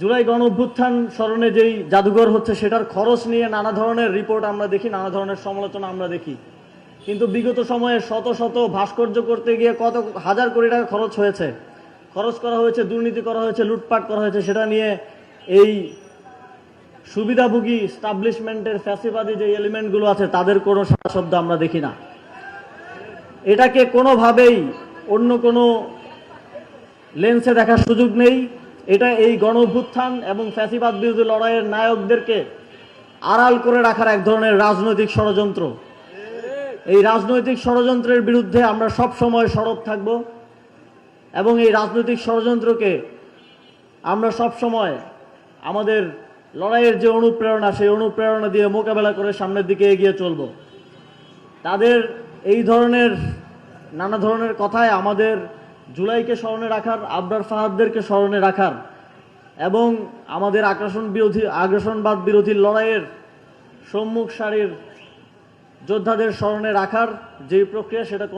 জুলাই গণ অভ্যুত্থান স্মরণে যেই জাদুঘর হচ্ছে, সেটার খরচ নিয়ে নানা ধরনের রিপোর্ট আমরা দেখি, নানা ধরনের সমালোচনা আমরা দেখি। কিন্তু বিগত সময়ে শত শত ভাস্কর্য করতে গিয়ে কত হাজার কোটি টাকা খরচ হয়েছে। খরচ করা হয়েছে, দুর্নীতি করা হয়েছে, লুটপাট করা হয়েছে, সেটা নিয়ে এই সুবিধাভোগী স্টাবলিশমেন্টের ফ্যাসিবাদী যে এলিমেন্টগুলো আছে, তাদের কোনো শব্দ আমরা দেখি না। এটাকে কোনোভাবেই অন্য কোনো লেন্সে দেখার সুযোগ নেই। এটা এই গণ অভ্যুত্থান এবং ফ্যাসিবাদ বিরোধী লড়াইয়ের নায়কদেরকে আড়াল করে রাখার এক ধরনের রাজনৈতিক ষড়যন্ত্র। এই রাজনৈতিক ষড়যন্ত্রের বিরুদ্ধে আমরা সব সময় সরব থাকব এবং এই রাজনৈতিক ষড়যন্ত্রকে আমরা সব সময় আমাদের লড়াইয়ের যে অনুপ্রেরণা, সেই অনুপ্রেরণা দিয়ে মোকাবেলা করে সামনের দিকে এগিয়ে চলব। তাদের এই ধরনের নানা ধরনের কথায় আমাদের জুলাইকে স্মরণে রাখার, আবরার ফাহাদদেরকে স্মরণে রাখার এবং আমাদের আগ্রাসন বিরোধী, আগ্রাসনবাদ বিরোধী লড়াইয়ের সম্মুখ সারির যোদ্ধাদের স্মরণে রাখার যে প্রক্রিয়া, সেটা